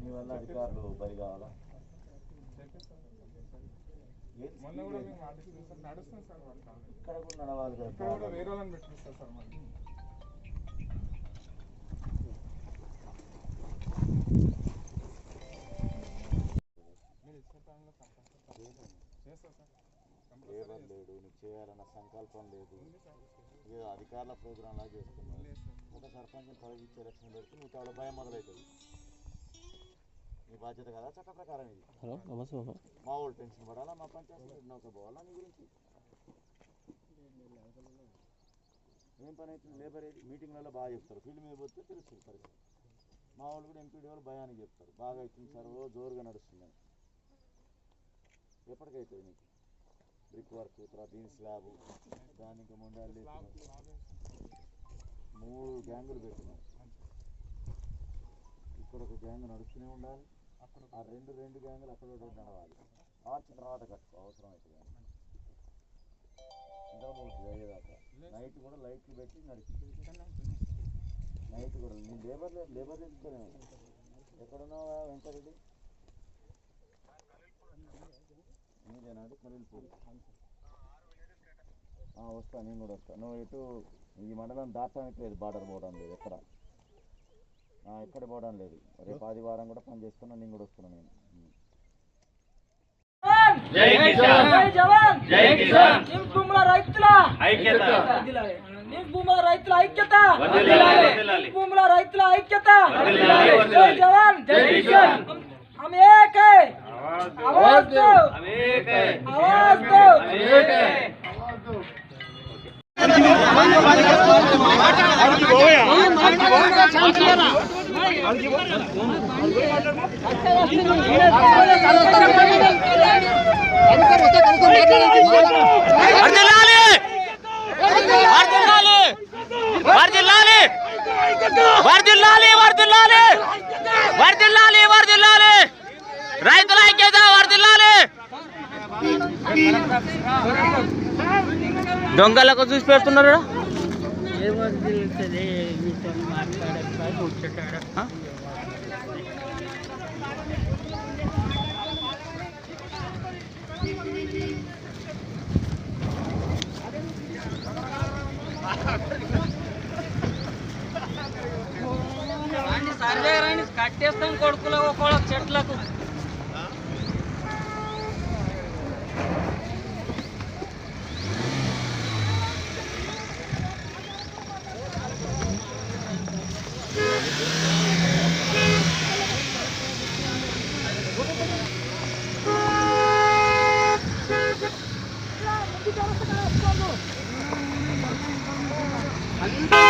మీ వల్ల అధికారులు బలి కావాలా వాళ్ళ ఇక్కడ కూడా నడవాలి కదా వేరే వాళ్ళని పెట్టిస్తారు సార్ మళ్ళీ. లేబర్ లేడు నీకు చేయాలన్న సంకల్పం లేదు. ఏదో అధికారుల ప్రోగ్రామ్ లాగా చేస్తున్నావు ఒక సర్పంచ్ పదవి ఇచ్చే ఎలక్షన్ పెడితే నీకు చాలా భయం మొదలవుతుంది నీ బాధ్యత కదా? చట్ట ప్రకారం ఇది. హలో నమస్తే మా వాళ్ళు టెన్షన్ పడాలా? మా పంచాయతీ నౌక పోవాలా నీ గురించి? ఏం పని అవుతుంది లేబర్ ఏది మీటింగ్లలో బాగా చెప్తారు. ఫీల్డ్ మీద పోతే తెలుస్తుంది పరిస్థితి. మా వాళ్ళు కూడా ఎంపీడీ వాళ్ళు భయానికి చెప్తారు. బాగా అవుతుంది సార్ ఓ జోరుగా నడుస్తుందని. ఎప్పటికైతుంది నీకు బ్రిక్ వర్క్ తర్వాత దీని స్లాబ్ దానికి ముండాలు. మూడు గ్యాంగులు పెట్టినాం. ఇక్కడ ఒక గ్యాంగ్ నడుస్తూనే ఉండాలి. ఆ రెండు రెండు గ్యాంగులు అక్కడ నడవాలి. మార్చి తర్వాత కట్టుకో అవసరం అయితే అయ్యేదాకా నైట్ కూడా లైట్లు పెట్టి నడిపి. నైట్ కూడా నేను లేబర్ లేబర్ తెచ్చుకోనే ఎక్కడున్నావా వెంకరెడ్డి? నీదేనా అండి ఖలీల్పూర్ వస్తా నేను కూడా వస్తా. నువ్వు ఇటు ఈ మండలం దాటడానికి లేదు బార్డర్ పోవడం లేదు ఎక్కడ? ఎక్కడ పోవడం లేదు రేపు ఆదివారం కూడా పని చేస్తున్నా నేను కూడా వస్తున్నా నేను ఉమ్. జై కిసాన్ జై జవాన్ జై కిసాన్ నిమ్ భూముల రైతుల ఐక్యత నిమ్ భూముల రైతుల ఐక్యత వర్ధిల్లాలి, వర్ధిల్లాలి. నిమ్ భూముల రైతుల ఐక్యత వర్ధిల్లాలి, జై వర్ధిల్లాలి. జవాన్ జై కిసాన్. हम हम एक है आवाज दो अनेक है आवाज दो వర్దిల్లాలి వర్దిల్లాలి వర్దిల్లాలి వర్దిల్లాలి రైతుల ఐక్యత వర్దిల్లాలి దొంగలకు చూసి పెడుతున్నారు సర్వే రాని కట్టేస్తాం కొడుకులు ఒకళ్ళ చెట్లకు. one.